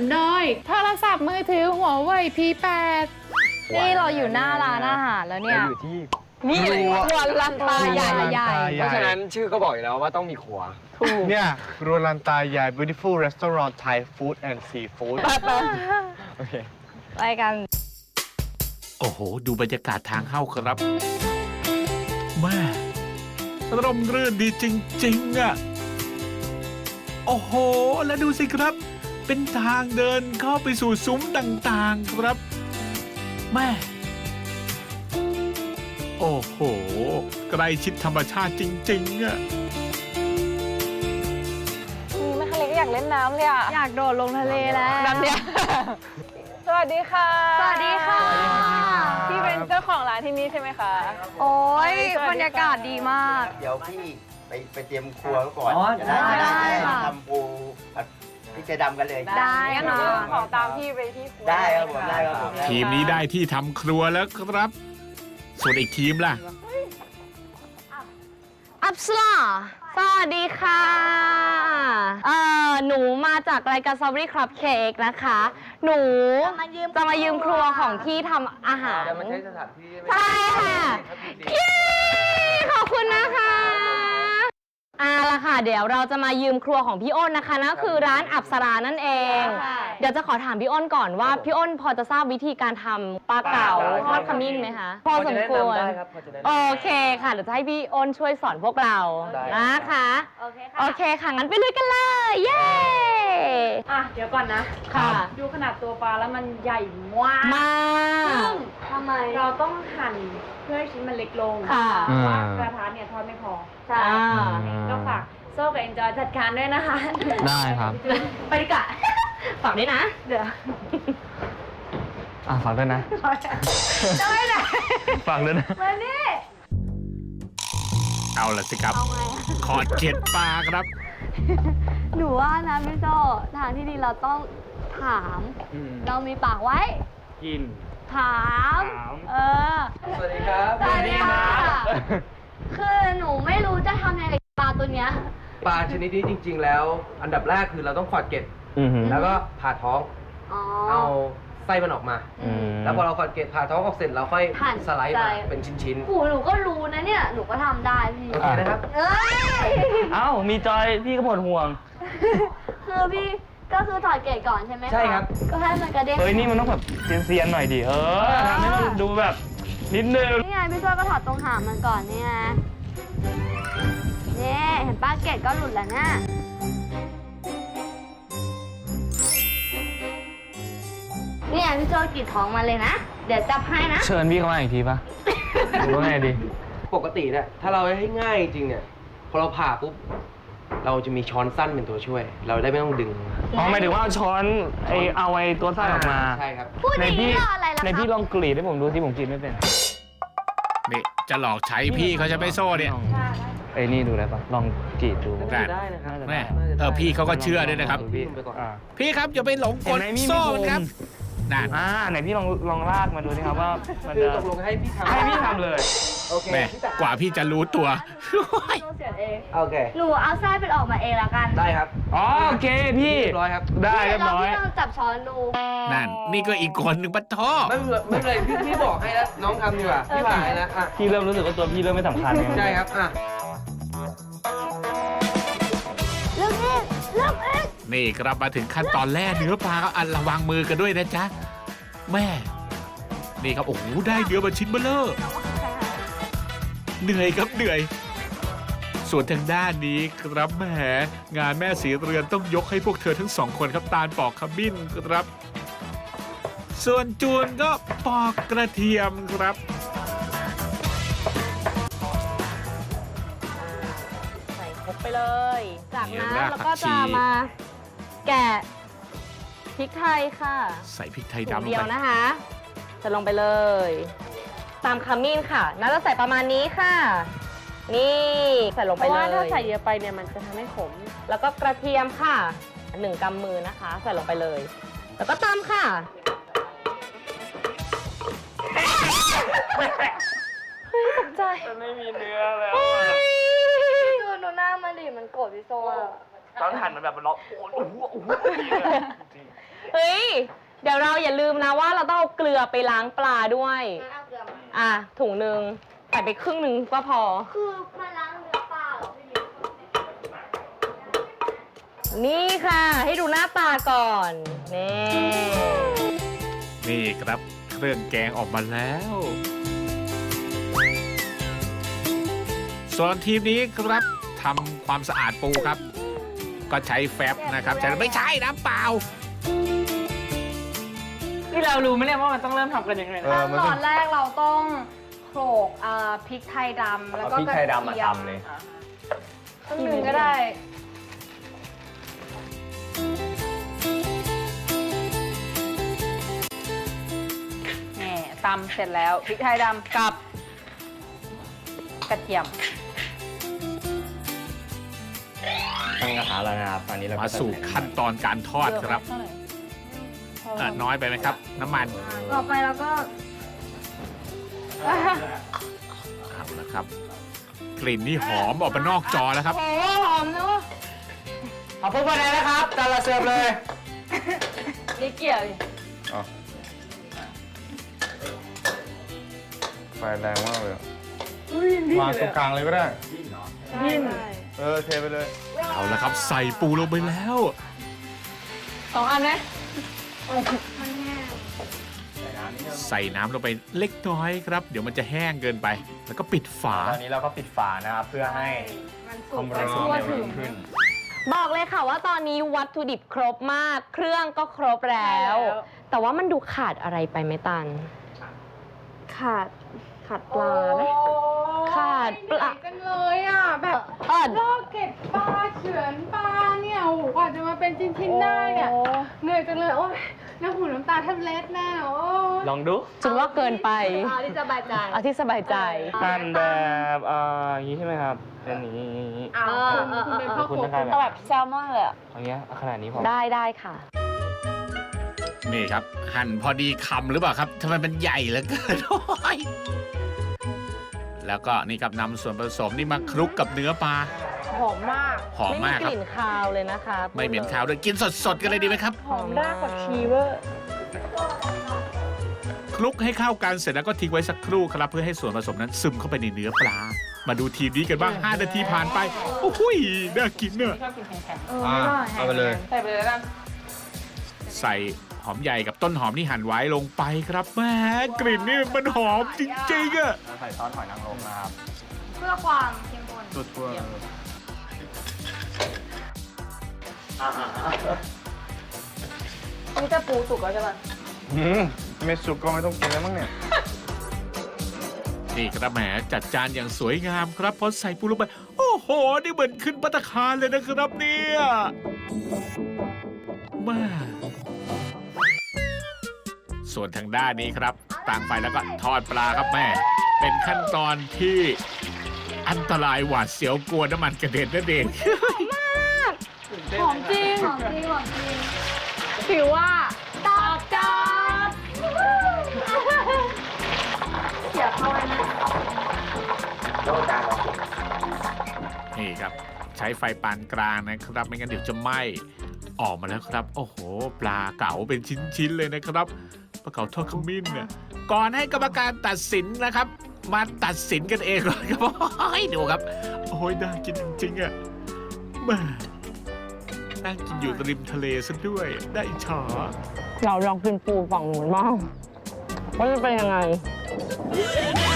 นเลยโทรศัพท์มือถือหัวเว่ย P8 นี่เราอยู่หน้าร้านอาหารแล้วเนี่ย อยู่ที่นี่ครัวลันตาใหญ่ใหญ่ เพราะฉะนั้นชื่อก็บอกอยู่แล้วว่าต้องมีครัว เนี่ยครัวลันตาใหญ่ beautiful restaurant Thai food and seafood โอเคไปกัน โอ้โห ดูบรรยากาศทางเข้าครับแม่ร่มรื่นดีจริง ๆ อะ โอ้โห แล้วดูสิครับ เป็นทางเดินเข้าไปสู่ซุ้มต่างๆครับแม่โอ้โห ใกล้ชิดธรรมชาติจริงๆอะแม่คาเล็กอยากเล่นน้ำเลยอะ อยากโดดลงทะเลแล้วแบบเนี้ย สวัสดีค่ะ สวัสดีค่ะ พี่เป็นเจ้าของร้านที่นี่ใช่ไหมคะ โอ้ยสวัสดีค่ะ บรรยากาศดีมาก เดี๋ยวพี่ไปไปเตรียมครัวก่อนอ๋อจะได้ได้จะได้ค่ะ ทำปูผัด พริกไทยดำกันเลย ได้งั้นหนูค่ะขอตามพี่ไปที่ครัวได้ครับผมได้ครับผมทีมนี้ได้ที่ทำครัวแล้วครับ ส่วนอีกทีมล่ะ อัปสลาสวัสดีค่ะ เอ่อ หนูมาจากรายการ Strawberry Club Cake นะคะ หนูจะมายืมครัวของที่ทำอาหาร จะมาใช้สถานที่ใช่ค่ะเย้ขอบคุณนะคะ เอาละค่ะ เดี๋ยวเราจะมายืมครัวของพี่อ้นนะคะนั่นก็คือร้านอับสรานั่นเอง เดี๋ยวจะขอถามพี่อ้นก่อนว่าพี่อ้นพอจะทราบวิธีการทำปลาเก๋าทอดขมิ้นไหมคะพอสมควรได้ครับพอจะแนะนำ โอเคค่ะ เดี๋ยวจะให้พี่อ้นช่วยสอนพวกเราได้ นะคะ โอเคโอค่ะเคค่ะ งั้นไปลุยกันเลย เย้ อะ เดี๋ยวก่อนนะ ค่ะ ดูขนาดตัวปลาแล้วมันใหญ่มากมา ซึ่งทำไม เราต้องหั่นเพื่อให้ชิ้นมันเล็กลงค่ะ เพราะว่ากระทะเนี่ยทอดไม่พอใช่ก็ฝากโซ่กับเอ็นจอยจัดการด้วยนะคะ ได้ครับ ไปดีกว่า ฝากด้วยนะ เดี๋ยวอะฝากด้วยนะ จะไม่ไหนฝากด้วยนะ มานี่เอาละสิครับขอดเข็ดปลาครับ หนูว่านะพี่โจทางที่ดีเราต้องถาม เรามีปากไว้ กิน ถาม ถาม เออ สวัสดีครับ สวัสดีค่ะ คือหนูไม่รู้จะทำยังไงกับปลาตัวเนี้ย ปลาชนิดนี้จริง ๆ แล้ว อันดับแรกคือเราต้องขอดเกล็ดอือหือแล้วก็ผ่าท้องอ๋อ เอาไส้มันออกมา อืมแล้วพอเราขอดเกล็ดผ่าท้องออกเสร็จเราค่อยหั่นสไลด์ไส้มาเป็นชิ้นหูหนูก็รู้นะเนี่ย หนูก็ทำได้พี่ๆโอเคนะครับ เอ้ย เอ้ามีจอยพี่ก็หมดห่วง คือพี่ก็คือถอดเกล็ดก่อนใช่ไหมะใช่ครับ ก็ให้มันกระเด้งเฮ้ยนี่มันต้องแบบเซียนๆหน่อยดิเออทำให้มันดูแบบนิดนึง นี่ไงพี่ช่วยก็ถอดตรงหางมันก่อนนี่ไง นี่เห็นป้าเกล็ดก็หลุดแล้วนะนี่ไงพี่โจกรีดท้องมาเลยนะ เดี๋ยวจับให้นะ เชิญพี่เข้ามาอีกทีปะหรือว่าไงดี ปกติเนี่ยถ้าเราให้ง่ายจริงเนี่ยพอเราผ่าปุ๊บเราจะมีช้อนสั้นเป็นตัวช่วย เราได้ไม่ต้องดึงอ๋อหมายถึงว่าเอาช้อนไอเอาไอตัวไส้ออกมาใช่ครับ พูดอในย่างพี่นี้รออะไรล่ะในคพี่ลรับองกรีดให้ผมดูที่ผมกรีดไม่เป็นนี่จะหลอกใช้พี่เขาจะไม่โซ่เนี่ย ไอ้นี่ดูได้ปะลองกรีดดูได้ได้นะครับแม่เออพี่เขาก็เชื่อด้วยนะครับ พี่ไปก่อนอ่า พี่ครับอย่าไปหลงกเห็ดนไหมมีโซ่มีมันครับมุมนั่น อ่าไหนพี่ลองลองลากมาดูสิครับว่ามันคือจะตกลงให้พี่ทำให้พี่ทำเลย โอเคแม่พี่ตัดกว่าพี่จะรู้ตัวโอเค หนูเอาไส้เป็นออกมาเองละกันได้ครับอ๋อโอเคพี่ เรียบร้อยครับ ได้เรียบร้อยพี่ลองจับช้อนดูนั่น นี่ก็อีกคนหนึ่งปะท้อไม่เป็นไรไม่เป็นไรพี่พี่บอกให้แล้วน้องทำดีกว่าพี่ผ่าให้แล้วอะพี่เริ่มรู้สึกว่าตัวพี่เริ่มไม่สำคัญไงใช่ครับอะ นี่ครับมาถึงขั้นตอนแรกเนื้อปลาก็อันระวังมือกันด้วยนะจ๊ะแม่ นี่ครับโอ้โหได้เนื้อมาชิ้นเบลเลอร์เหนื่อยครับเหนื่อย ส่วนทางด้านนี้ครับแหมงานแม่สีเรือนต้องยกให้พวกเธอทั้งสองคนครับตาลปอกขมิ้นครับ ส่วนจูนก็ปอกกระเทียมครับใส่ครบไปเลย จากเดี๋ยวนั้นรากเราก็ผักชีจะมา แกะพริกไทยค่ะใส่พริกไทยถุดำงลงเดียวไปนะคะ จะลงไปเลย ตามขมิ้นค่ะน่าจะใส่ประมาณนี้ค่ะ นี่ใส่ลงเพไปราะเลว่าย ถ้าใส่เยอะไปเนี่ยมันจะทำให้ขม แล้วก็กระเทียมค่ะหนึ่งกำมือนะคะ ใส่ลงไปเลย แล้วก็ตำค่ะ ตอนหั่นมันแบบมันร้องโอ้โหโอ้โหโอ้โหเฮ้ย เดี๋ยวเราอย่าลืมนะว่าเราต้องเอาเกลือไปล้างปลาด้วยอะถุงหนึ่งใส่ไปครึ่งหนึ่งก็พอ คือมาล้างเนื้อปลาเหรอพี่มิ้นนี่ค่ะ ให้ดูหน้าตาก่อน นี่ นี่ครับ เครื่องแกงออกมาแล้ว ส่วนทีมนี้ครับทำความสะอาดปูครับ ก็ใช้แฟบนะครับใช้ไม่ใช่น้ำเปล่านี่เรารู้ไหมเนี่ยว่ามันต้องเริ่มทำกันยังไงเออมันตต้อองนแรกเราต้องโขลกอ่าพริกไทยดำแล้วก็เอาพริกไทยดำมาระทีตำเลยครึ่งหนึ่งก็ได้ นี่ตำเสร็จแล้วพริกไทยดำกับกระเทียม ตั้งกระทะแล้วนะครับตอนนี้เรามาก็จะสู่ขั้นตอนการทอดครับเท่าไหร่อะน้อยไปไหมครับ น้ำมันต่อไปเราก็ เอาละครับ กลิ่นนี่หอมออกมานอกจอแล้วครับ โอ้หอมเนอะเอาปุ๊บมาเลยนะครับจานละเสิร์ฟเลยนี่เกี่ยวดิไฟแรงมากเลยอะวางตรงกลางเลยก็ได้ ดิ้นเออเทไปเลย เอาละครับใส่ปูลงไปแล้ว สองอันไหมใส่น้ำลงไปเล็กน้อยครับ เดี๋ยวมันจะแห้งเกินไป แล้วก็ปิดฝา ตอนนี้เราก็ปิดฝานะครับเพื่อให้ความร้อนทั่วเนี่ยถึมันงขึ้น บอกเลยค่ะว่าตอนนี้วัตถุดิบครบมาก เครื่องก็ครบแล้วแต่ว่ามันดูขาดอะไรไปไหมตัน ขาดขาดปลาไหมขาดปลาจังเลยอะ แบบเออลอกเก็บปลาเฉือนปลาเนี่ยโอ้โหกว่าจะมาเป็นชิ้นๆได้เนี่ย เหนื่อยจังเลยโอ้ยน้ำหูน้ำตาแทบเล็ดแน่โอ้ยลองดูถึงว่าเกินไปอ่าที่สบายใจ เอาที่สบายใจ หั่นแบบเอ่ออย่างนี้ใช่ไหมครับเป็นอย่างนี้อย่างนี้ เอาคุณคุณเป็นพ่อครัวคุณต้องคุการณแบเอาบแบบแซลมอนเลยอะอย่างเงี้ยเอาขนาดนี้พอ ได้ได้ค่ะ นี่ครับ หั่นพอดีคำหรือเปล่าครับทำไมมันใหญ่เหลือเกินโอ้ย แล้วก็นี่ครับนำส่วนผสมนี่มาคลุกกับเนื้อปลา หอมมากหอมไม่มีมากกครับลิ่นคาวเลยนะคะไม่เหม็นคาวด้วยกินสดๆกันเลยดีไหมครับ หอมรากผักชีเวอร์คลุกให้เข้ากันเสร็จแล้วก็ทิ้งไว้สักครู่ครับเพื่อให้ส่วนผสมนั้นซึมเข้าไปในเนื้อปลา มาดูทีมนี้กันบ้าง 5 นาทีผ่านไป โอ้โหยน่ากินเนอะชอบกินแข็งอ่าเอาไปเลยๆใส่ไปเลยแล้วกันใส่หอมใหญ่กับต้นหอมที่หั่นไว้ลงไปครับแหมกลิ่นนี่มันหอมจริงๆอะใส่ ซอสหอยนางรมนะครับ เพื่อความเข้มข้นตัวตัวนี่จะปูสุกแล้วใช่ปะอืมไม่สุกก็ไม่ต้องกินแล้วมั้งเนี่ย นี่ครับแหมจัดจานอย่างสวยงามครับพอใส่ปูลงไปโอ้โห นี่เหมือนขึ้นปัตตาคารเลยนะครับเนี่ยแมาส่วนทางด้านนี้ครับ ต่างไฟแล้วก็ทอดปลาครับแม่เป็น ขั้นตอนที่อันตรายหวาดเสียวกลัวน้ำมันกระเด็นนั่นเองหอมจริงหอมจริงหอมจริงถือว่าตอบโจทย์เสียเข้าไปนะนี่ครับ ใช้ไฟปานกลางนะครับ ไม่งั้นเดี๋ยวจะไหม้ออกมาแล้วครับ โอ้โห ปลาเก๋าเป็นชิ้นๆเลยนะครับปลาเก๋าทอดขมิ้นเนี่ยก่อนให้กรรมการตัดสินนะครับ มาตัดสินกันเองก่อนครับโอ้ยดูครับ โอ้ยน่ากินจริงๆอะแม่นั่งกินอยู่ริมทะเลซะด้วย ได้อิจฉาเราลองกินปูฝั่งหนูนบ้างว่าจะเป็นยังไงเ